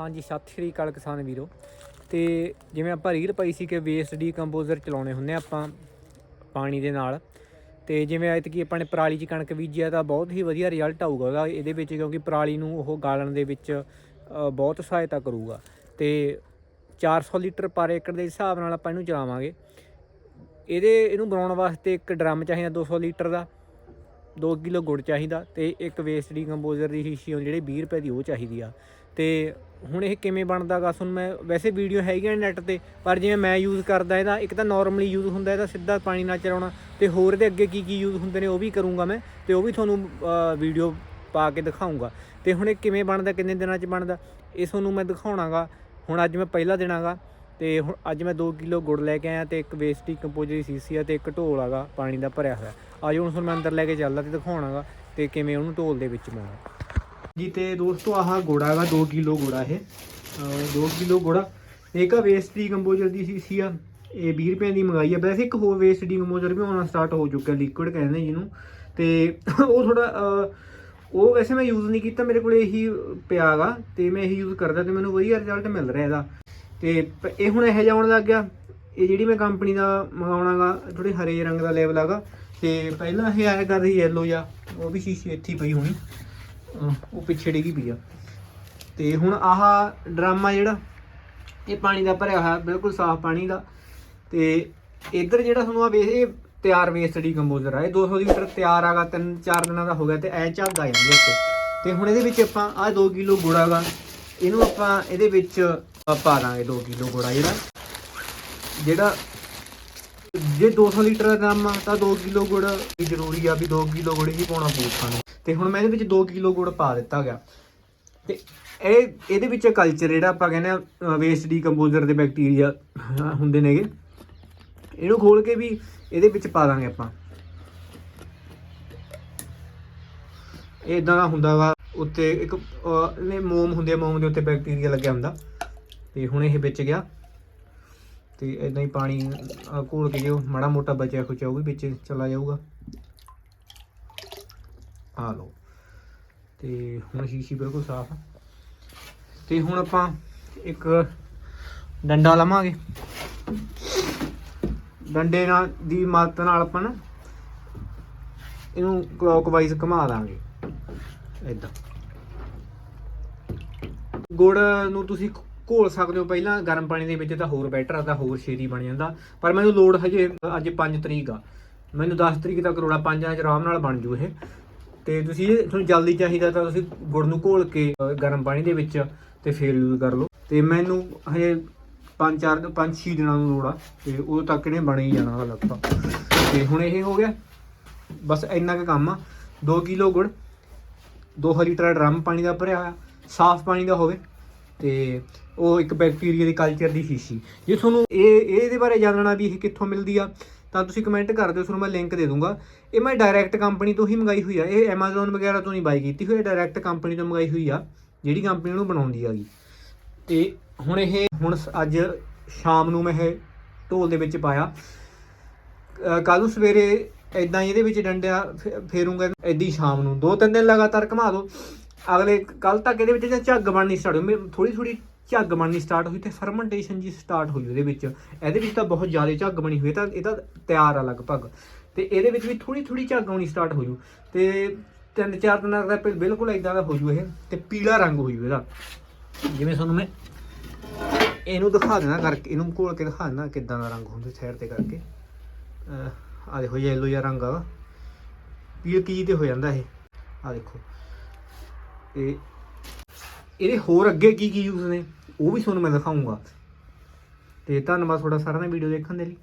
ਹਾਂਜੀ, ਸਤਿ ਸ਼੍ਰੀ ਅਕਾਲ ਕਿਸਾਨ ਵੀਰੋ। ਤੇ ਜਿਵੇਂ ਆਪਾਂ ਰੀਲ ਪਾਈ ਸੀ ਕਿ ਵੇਸਟ ਡੀਕੰਪੋਜ਼ਰ ਚਲਾਉਣੇ ਹੁੰਦੇ ਆ ਆਪਾਂ ਪਾਣੀ ਦੇ ਨਾਲ, ਤੇ ਜਿਵੇਂ ਐਤਕੀ ਆਪਾਂ ਨੇ ਪਰਾਲੀ 'ਚ ਕਣਕ ਬੀਜਿਆ ਤਾਂ ਬਹੁਤ ਹੀ ਵਧੀਆ ਰਿਜ਼ਲਟ ਆਊਗਾ ਉਹਦਾ ਇਹਦੇ ਵਿੱਚ, ਕਿਉਂਕਿ ਪਰਾਲੀ ਨੂੰ ਉਹ ਗਾਲਣ ਦੇ ਵਿੱਚ ਬਹੁਤ ਸਹਾਇਤਾ ਕਰੂਗਾ। ਤੇ 400 ਲੀਟਰ ਪਰ ਏਕੜ ਦੇ ਹਿਸਾਬ ਨਾਲ ਆਪਾਂ ਇਹਨੂੰ ਚਲਾਵਾਂਗੇ। ਇਹਦੇ, ਇਹਨੂੰ ਬਣਾਉਣ ਵਾਸਤੇ ਇੱਕ ਡਰਮ ਚਾਹੀਦਾ 200 ਲੀਟਰ ਦਾ 2 ਕਿਲੋ ਗੁੜ ਚਾਹੀਦਾ ਤੇ ਇੱਕ ਵੇਸਟ ਡੀਕੰਪੋਜ਼ਰ ਦੀ ਸ਼ੀਸ਼ੀ ਉਹ ਜਿਹੜੀ 20 ਰੁਪਏ ਦੀ ਉਹ ਚਾਹੀਦੀ ਆ। ਤੇ ਹੁਣ ਇਹ ਕਿਵੇਂ ਬਣਦਾਗਾ ਤੁਹਾਨੂੰ ਮੈਂ ਵੈਸੇ ਵੀਡੀਓ ਹੈਗੀਆਂ ਨੈਟ ਤੇ, ਪਰ ਜਿਵੇਂ ਮੈਂ ਯੂਜ਼ ਕਰਦਾ ਇਹਦਾ, ਇੱਕ ਤਾਂ ਨਾਰਮਲੀ ਯੂਜ਼ ਹੁੰਦਾ ਇਹਦਾ, ਸਿੱਧਾ ਪਾਣੀ ਨਾਲ ਚਲਾਉਣਾ, ਤੇ ਹੋਰ ਦੇ ਅੱਗੇ ਕੀ ਕੀ ਯੂਜ਼ ਹੁੰਦੇ ਨੇ ਉਹ ਵੀ ਕਰੂੰਗਾ ਮੈਂ, ਤੇ ਉਹ ਵੀ ਤੁਹਾਨੂੰ ਵੀਡੀਓ ਪਾ ਕੇ ਦਿਖਾਉਂਗਾ ਤੇ ਹੁਣ ਇਹ ਕਿਵੇਂ ਬਣਦਾ, ਕਿੰਨੇ ਦਿਨਾਂ 'ਚ ਬਣਦਾ, ਇਹ ਤੁਹਾਨੂੰ ਮੈਂ ਦਿਖਾਉਣਾਗਾ ਹੁਣ ਅੱਜ ਮੈਂ ਪਹਿਲਾ ਦਿਨ ਆਗਾ, ਤੇ ਹੁਣ ਅੱਜ ਮੈਂ 2 ਕਿਲੋ ਗੁੜ ਲੈ ਕੇ ਆਇਆ ਤੇ ਇੱਕ ਵੇਸਟੀ ਕੰਪੋਜ਼ਰ ਦੀ ਸੀਸੀ ਆ ਤੇ ਇੱਕ ਢੋਲ ਆਗਾ, ਪਾਣੀ ਦਾ ਭਰਿਆ ਹੋਇਆ। ਅੱਜ ਹੁਣ ਤੁਹਾਨੂੰ ਮੈਂ ਅੰਦਰ ਲੈ ਕੇ ਚੱਲਦਾ ਤੇ ਦਿਖਾਉਣਾਗਾ ਤੇ ਕਿਵੇਂ ਉਹਨੂੰ ਢੋਲ ਦੇ ਵਿੱਚ ਪਾਉਣਾ। ਜੀ ਤੇ ਦੋਸਤੋ ਆਹ ਗੁੜ ਹੈਗਾ 2 ਕਿਲੋ ਗੁੜਾ ਇਹ ਦੋ ਕਿਲੋ ਗੁੜਾ ਇੱਕ ਆ ਵੇਸਟ ਦੀ ਕੰਪੋਜ਼ਰ ਦੀ ਸੀਸੀ ਆ ਇਹ 20 ਰੁਪਏ ਦੀ ਮੰਗਾਈ ਆ ਵੈਸੇ ਇੱਕ ਹੋਰ ਵੇਸਟ ਦੀ ਕੰਪੋਜ਼ਰ ਵੀ ਆਉਣਾ ਸਟਾਰਟ ਹੋ ਚੁੱਕਿਆ ਲਿਕੁਇਡ ਕਹਿੰਦੇ ਜਿਹਨੂੰ ਤੇ ਉਹ ਥੋੜਾ ਉਹ ਵੈਸੇ ਮੈਂ ਯੂਜ਼ ਨਹੀਂ ਕੀਤਾ ਮੇਰੇ ਕੋਲ ਇਹੀ ਪਿਆਗਾ ਤੇ ਮੈਂ ਇਹੀ ਯੂਜ਼ ਕਰਦਾ ਤੇ ਮੈਨੂੰ ਵਧੀਆ ਰਿਜ਼ਲਟ ਮਿਲ ਰਿਹਾ ਇਹਦਾ ਤੇ ਪ- ਇਹ ਹੁਣ ਇਹ ਜਾਉਣ ਲੱਗ ਗਿਆ ਇਹ ਜਿਹੜੀ ਮੈਂ ਕੰਪਨੀ ਦਾ ਮੰਗਾਉਣਾਗਾ ਥੋੜੀ ਹਰੇ ਰੰਗ ਦਾ ਲੈਵਲ ਹੈਗਾ ਤੇ ਪਹਿਲਾਂ ਇਹ ਆਇਆ ਕਰ ਰਹੀ ਯੈਲੋ ਜਾਂ ਉਹ ਵੀ ਸ਼ੀਸ਼ੀ ਇੱਥੇ ਪਈ ਹੋਣੀ ਉਹ ਪਿੱਛੇ ਡਿੱਗੀ ਪਈ ਆ। ਤੇ ਹੁਣ ਆਹ ਡਰਾਮਾ ਜਿਹੜਾ, ਇਹ ਪਾਣੀ ਦਾ ਭਰਿਆ ਹੋਇਆ, ਬਿਲਕੁਲ ਸਾਫ਼ ਪਾਣੀ ਦਾ। ਤੇ ਇੱਧਰ ਜਿਹੜਾ ਤੁਹਾਨੂੰ ਆ ਵੇਸ ਇਹ ਤਿਆਰ ਵੇਸਟ ਡੀਕੰਪੋਜ਼ਰ ਆ। ਇਹ 200 ਲੀਟਰ ਤਿਆਰ ਆਗਾ, ਤਿੰਨ ਚਾਰ ਦਿਨਾਂ ਦਾ ਹੋ ਗਿਆ ਤੇ ਐ ਝੱਗ ਆ ਜਾਂਦੀ ਹੈ ਤੇ ਹੁਣ ਇਹਦੇ ਵਿੱਚ ਆਪਾਂ ਆਹ 2 ਕਿਲੋ ਗੁੜ ਆਗਾ, ਇਹਨੂੰ ਆਪਾਂ ਇਹਦੇ ਵਿੱਚ ਪਾ ਦਾਂਗੇ 2 ਕਿਲੋ ਗੁੜਾ ਜਿਹੜਾ। ਜਿਹੜਾ ਜੇ 200 ਲੀਟਰ ਦਾ ਦਮ ਆ, ਤਾਂ 2 ਕਿਲੋ ਗੁੜ ਵੀ ਜ਼ਰੂਰੀ ਆ ਵੀ 2 ਕਿਲੋ ਗੁੜ ਹੀ ਪਾਉਣਾ ਪਊ ਸਾਨੂੰ। ਤੇ ਹੁਣ ਮੈਂ ਇਹਦੇ ਵਿੱਚ 2 ਕਿਲੋ ਗੁੜ ਪਾ ਦਿੱਤਾ ਗਿਆ। ਤੇ ਇਹ, ਇਹਦੇ ਵਿੱਚ ਕਲਚਰ ਜਿਹੜਾ ਆਪਾਂ ਕਹਿੰਦੇ ਆ ਵੇਸਟ ਡੀਕੰਪੋਜ਼ਰ ਦੇ ਬੈਕਟੀਰੀਆ ਹੁੰਦੇ ਨੇਗੇ। ਇਹਨੂੰ ਖੋਲ ਕੇ ਵੀ ਇਹਦੇ ਵਿੱਚ ਪਾ ਦਾਂਗੇ ਆਪਾਂ। ਇਹ ਇਦਾਂ ਦਾ ਹੁੰਦਾ ਵਾ, ਉੱਤੇ ਇੱਕ ਨੇ ਮੋਮ ਹੁੰਦੇ ਆ, ਮੋਮ ਦੇ ਉੱਤੇ ਬੈਕਟੀਰੀਆ ਲੱਗਿਆ ਹੁੰਦਾ। ਤੇ ਹੁਣ ਇਹ ਵਿੱਚ ਗਿਆ। ਤੇ ਇਦਾਂ ਹੀ ਪਾਣੀ ਘੋਲ ਕੇ ਜੋ ਮਾੜਾ ਮੋਟਾ ਬਚਿਆ ਖੁਚਿਆ ਉਹ ਵੀ ਵਿੱਚ ਚਲਾ ਜਾਊਗਾ। ਆ ਲਓ। ਤੇ ਹੁਣ ਸ਼ੀਸ਼ੀ ਬਿਲਕੁਲ ਸਾਫ਼ ਆ। ਤੇ ਹੁਣ ਆਪਾਂ ਇੱਕ ਡੰਡਾ ਲਵਾਂਗੇ। ਡੰਡੇ ਨਾਲ, ਦੀ ਮਦਦ ਨਾਲ ਆਪਾਂ ਨਾ ਇਹਨੂੰ ਕਲੌਕਵਾਈਜ਼ ਘੁਮਾ ਦਾਂਗੇ। ਇਦਾਂ ਗੁੜ ਨੂੰ ਤੁਸੀਂ ਘੋਲ ਸਕਦੇ ਹੋ ਪਹਿਲਾਂ, ਗਰਮ ਪਾਣੀ ਦੇ ਵਿੱਚ ਤਾਂ ਹੋਰ ਬੈਟਰ ਆ, ਤਾਂ ਹੋਰ ਛੇਤੀ ਬਣ ਜਾਂਦਾ। ਪਰ ਮੈਨੂੰ ਲੋੜ ਹਜੇ, ਅੱਜ 5 ਤਰੀਕ ਆ। ਮੈਨੂੰ 10 ਤਰੀਕ ਤੱਕ ਰੋੜਾ 5 ਚ ਆਰਾਮ ਨਾਲ ਬਣ ਜੂ ਇਹ। ਤੇ ਤੁਸੀਂ ਇਹ, ਤੁਹਾਨੂੰ ਜਲਦੀ ਚਾਹੀਦਾ ਤਾਂ ਤੁਸੀਂ ਗੁੜ ਨੂੰ ਘੋਲ ਕੇ ਗਰਮ ਪਾਣੀ ਦੇ ਵਿੱਚ ਤੇ ਫੇਰ ਯੂਜ਼ ਕਰ ਲਓ। ਤੇ ਮੈਨੂੰ ਹਜੇ 5 4 5 6 ਦਿਨਾਂ ਨੂੰ ਲੋੜ ਆ। ਤੇ ਉਦੋਂ ਤੱਕ ਇਹਨੇ ਬਣ ਹੀ ਜਾਣਾ ਲਗਭਗ। ਤੇ ਹੁਣ ਇਹ ਹੋ ਗਿਆ। ਬਸ ਇੰਨਾ ਕੁ ਕੰਮ ਆ। 2 ਕਿਲੋ ਗੁੜ 2 ਲੀਟਰ ਡਰਮ ਪਾਣੀ ਦਾ ਭਰਿਆ ਹੋਇਆ। ਸਾਫ਼ ਪਾਣੀ ਦਾ ਹੋਵੇ। ਤੇ ਉਹ ਇੱਕ ਬੈਕਟੀਰੀਆ ਦੀ ਕਲਚਰ ਦੀ ਸ਼ੀਸ਼ੀ ਜੇ ਤੁਹਾਨੂੰ ਇਹ ਇਹਦੇ ਬਾਰੇ ਜਾਣਨਾ ਵੀ ਇਹ ਕਿੱਥੋਂ ਮਿਲਦੀ ਆ, ਤਾਂ ਤੁਸੀਂ ਕਮੈਂਟ ਕਰ ਦਿਓ, ਤੁਹਾਨੂੰ ਮੈਂ ਲਿੰਕ ਦੇ ਦੂੰਗਾ। ਇਹ ਮੈਂ ਡਾਇਰੈਕਟ ਕੰਪਨੀ ਤੋਂ ਹੀ ਮੰਗਾਈ ਹੋਈ ਆ। ਇਹ Amazon ਵਗੈਰਾ ਤੋਂ ਨਹੀਂ ਬਾਈ ਕੀਤੀ ਹੋਈ ਡਾਇਰੈਕਟ ਕੰਪਨੀ ਤੋਂ ਮੰਗਾਈ ਹੋਈ ਆ, ਜਿਹੜੀ ਕੰਪਨੀ ਨੂੰ ਬਣਾਉਂਦੀ ਆਗੀ ਤੇ ਹੁਣ ਇਹ, ਹੁਣ ਸ- ਅੱਜ ਸ਼ਾਮ ਨੂੰ ਮੈਂ ਇਹ ਢੋਲ ਦੇ ਵਿੱਚ ਪਾਇਆ। ਕੱਲ ਨੂੰ ਸਵੇਰੇ ਇਦਾਂ ਇਹਦੇ ਵਿੱਚ ਡੰਡਿਆ ਫੇ- ਫੇਰੂੰਗਾ, ਏਦਾਂ ਹੀ ਸ਼ਾਮ ਨੂੰ। ਦੋ ਤਿੰਨ ਦਿਨ ਲਗਾਤਾਰ ਘੁਮਾ ਦਿਓ ਅਗਲੇ ਕੱਲ ਤੱਕ ਇਹਦੇ ਵਿੱਚ ਜਾਂ ਝੱਗ ਬਣਨੀ ਸਟਾਰਟ ਹੋਈ ਥੋੜੀ ਥੋੜੀ ਝੱਗ ਬਣਨੀ ਸਟਾਰਟ ਹੋਈ ਤੇ ਫਰਮੈਂਟੇਸ਼ਨ ਜੀ ਸਟਾਰਟ ਹੋਈ ਉਹਦੇ ਵਿੱਚ। ਇਹਦੇ ਵਿੱਚ ਤਾਂ ਬਹੁਤ ਜ਼ਿਆਦਾ ਝੱਗ ਬਣੀ ਹੋਈ ਹੈ ਤਾਂ ਇਹ ਤਾਂ ਤਿਆਰ ਆ ਲਗਭਗ। ਤੇ ਇਹਦੇ ਵਿੱਚ ਵੀ ਥੋੜੀ ਥੋੜੀ ਝੱਗ ਆਉਣੀ ਸਟਾਰਟ ਹੋ ਜੂ ਤੇ ਤਿੰਨ ਚਾਰ ਦਿਨਾਂ ਦਾ ਬਿਲ- ਬਿਲਕੁਲ ਇਦਾਂ ਦਾ ਹੋ ਜੂ ਇਹ, ਤੇ ਪੀਲਾ ਰੰਗ ਹੋ ਜੂ ਇਹਦਾ। ਜਿਵੇਂ ਤੁਹਾਨੂੰ ਮੈਂ ਇਹਨੂੰ ਦਿਖਾ ਦੇਣਾ ਕਰਕੇ, ਇਹਨੂੰ ਘੋਲ ਕੇ ਦਿਖਾ ਦੇਣਾ ਕਿਦਾਂ ਦਾ ਰੰਗ ਹੁੰਦਾ ਸਾਈਡ ਤੇ ਕਰਕੇ। ਆ ਦੇਖੋ ਯੈਲੋ ਜਿਹਾ ਰੰਗ ਆ ਪੀਲ ਕੀ ਤੇ ਹੋ ਜਾਂਦਾ ਇਹ। ਆ ਦੇਖੋ। ਤੇ ਇਹਦੇ ਹੋਰ ਅੱਗੇ ਕੀ ਕੀ ਯੂਜ਼ ਨੇ, ਉਹ ਵੀ ਤੁਹਾਨੂੰ ਮੈਂ ਦਿਖਾਉਂਗਾ। ਤੇ ਧੰਨਵਾਦ ਤੁਹਾਡਾ ਸਾਰਿਆਂ ਦਾ ਵੀਡੀਓ ਦੇਖਣ ਦੇ ਲਈ।